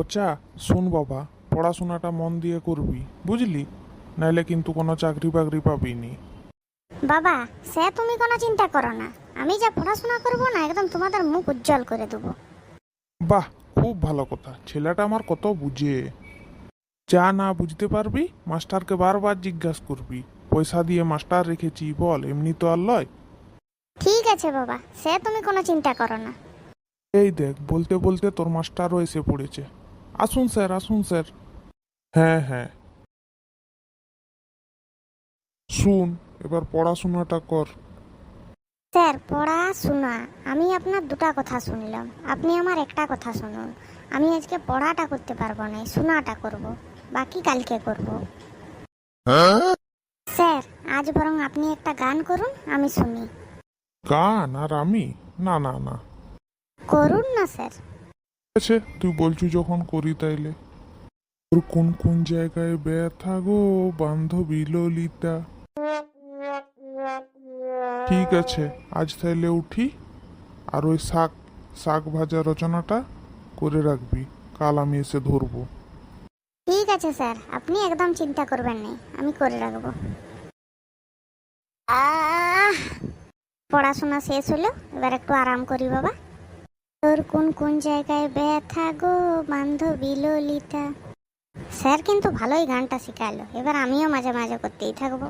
পচা শোন বাবা পড়াশোনাটা মন দিয়ে করবি বুঝলি? নাইলে কিন্তু কোনো চাকরি বাকরি পাবি নি। বাবা সে তুমি কোনো চিন্তা করো না। আমি যা পড়াশোনা করব না একদম তোমাদের মুখ উজ্জ্বল করে দেবো। বাহ খুব ভালো কথা। ছেলেটা আমার কত বুঝে। যা না বুঝতে পারবি মাস্টারকে বারবার জিজ্ঞাসা করবি পয়সা দিয়ে মাস্টার রেখেছি বল এমনি তো আর লয়? ঠিক আছে বাবা সে তুমি কোনো চিন্তা করো না। এই দেখ বলতে বলতে তোর মাস্টারও এসে পড়েছে। আসুন স্যার আসুন স্যার। হ্যাঁ হ্যাঁ। শুন এবার পড়াশোনাটা কর। স্যার পড়াশোনা? আমি আপনার দুটা কথা শুনলাম। আপনি আমার একটা কথা শুনুন। আমি আজকে পড়াটা করতে পারব না শোনাটা করব। বাকি কালকে করব। স্যার আজ বরং আপনি একটা গান করুন আমি শুনি। গান? আর আমি? না না না। করুন না স্যার। আছে? তুই বলছু যখন করি তাইলে। তোর কোন কোন জায়গায় ব্যথা গো, বান্ধবী ললিতা? ঠিক আছে, আজ তাইলে উঠি। আর ওই শাক শাক ভাজা রচনাটা করে রাখবি। কাল আমি এসে ধরবো। ঠিক আছে স্যার, আপনি একদম চিন্তা করবেন না, আমি করে রাখব। পড়াশোনা শেষ হলো, এবার একটু আরাম করি বাবা। তোর কোন কোন জায়গায় ব্যথা গো বান্ধবী ললিতা? স্যার কিন্তু ভালোই গানটা শেখালো, এবার আমিও মাঝে মাঝে করতেই থাকব।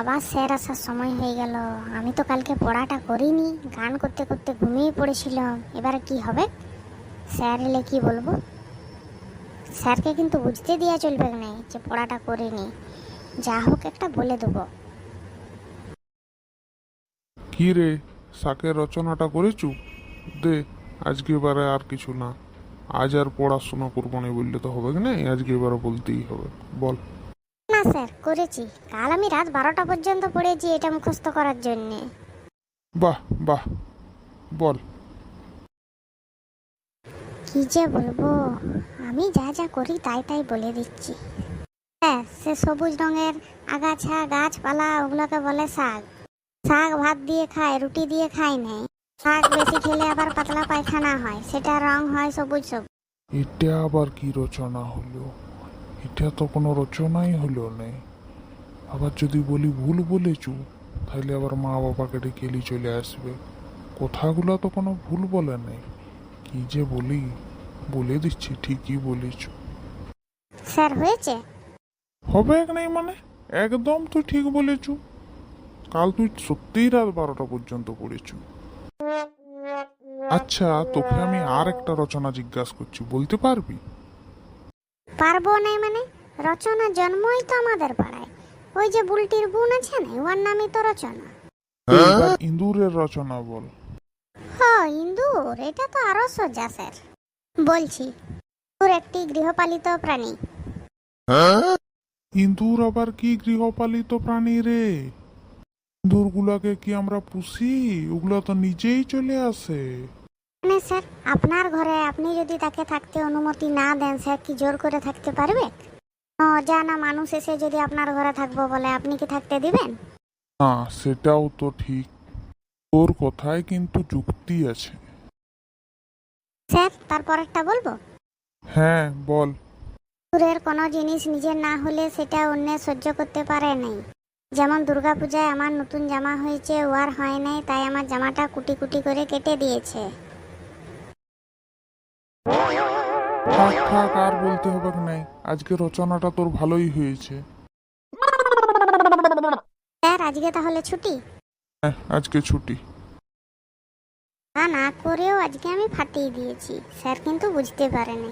আবার স্যার আসার সময় হয়ে গেল, আমি তো কালকে পড়াটা করিনি, গান করতে করতে ঘুমিয়ে পড়েছিলাম, এবার কি হবে? স্যার এলে কি বলব? স্যারকে কিন্তু বুঝতে দেওয়া চলবে না যে পড়াটা করিনি, যা হোক একটা বলে দেবো। কি রে? শাকের রচনাটা করেছু দে আজকে এবারে আর কিছু না। আজ আর পড়াশোনা করব না বললে তো হবে না? আজকে এবারে বলতেই হবে। বল। না স্যার করেছি। কাল আমি রাত বারোটা পর্যন্ত পড়েছি এটা মুখস্থ করার জন্যে। বাহ বাহ। বল। কি যে বলব? আমি যা যা করি তাই তাই বলে দিচ্ছি। হ্যাঁ সে সবুজ রঙের আগাছা গাছপালা ওগুলোকে বলে শাক। শাক ভাত দিয়ে খায় রুটি দিয়ে খায় না শাক বেশি খেলে আবার পাতলা পায়খানা হয় সেটা রং হয় সবুজ সবুজ। এটা আবার কি রচনা হলো? এটা তো কোনো রচনাই হলো নেই আবার যদি বলি ভুল বলেছু তাহলে আবার মা বাবাকে ডেকে এলি চলে আসবে। কথাগুলো তো কোনো ভুল বলে নেই কি যে বলি বলে দিচ্ছি ঠিকই বলেছু। স্যার হয়েছে? হবে এক নেই মানে? একদম তো ঠিক বলেছু। কাল তুই সত্যিই রাত বারোটা পর্যন্ত পড়েছু। আচ্ছা তোকে আমি আর একটা রচনা জিজ্ঞাসা করছি বলতে পারবি? পারব না মানে? রচনা জন্মই তো আমাদের পাড়ায়। ওই যে বুলটির বোন আছে না ওর নামই তো রচনা। এবার ইঁদুরের রচনা বল। হ ইন্দুর এটা তো আরও সোজা স্যার। বলছি ইঁদুর একটি গৃহপালিত প্রাণী। ইঁদুর আবার কি গৃহপালিত প্রাণী রে? ইঁদুরগুলাকে কি আমরা পুষি? ওগুলা তো নিজেই চলে আসে। মানে স্যার আপনার ঘরে আপনি যদি তাকে থাকতে অনুমতি না দেন স্যার কি জোর করে থাকতে পারবে? অজানা মানুষ এসে যদি আপনার ঘরে থাকব বলে আপনি কি থাকতে দিবেন? না সেটাও তো ঠিক। তোর কথায় কিন্তু যুক্তি আছে। স্যার তারপরেরটা বলব? হ্যাঁ বল। দূরের কোনো জিনিস নিজের না হলে সেটা অন্য সহ্য করতে পারে নাই। যেমন দুর্গাপূজায় আমার নতুন জামা হয়েছে ও আর হয় নাই তাই আমার জামাটা কুটি কুটি করে কেটে দিয়েছে। থাক থাক আর বলতে হবে নাই আজকে রচনাটা তোর ভালোই হয়েছে। স্যার আজকে তাহলে ছুটি? হ্যাঁ আজকে ছুটি। তা না করেও আজকে আমি ফাটিয়ে দিয়েছি স্যার কিন্তু বুঝতে পারেনি।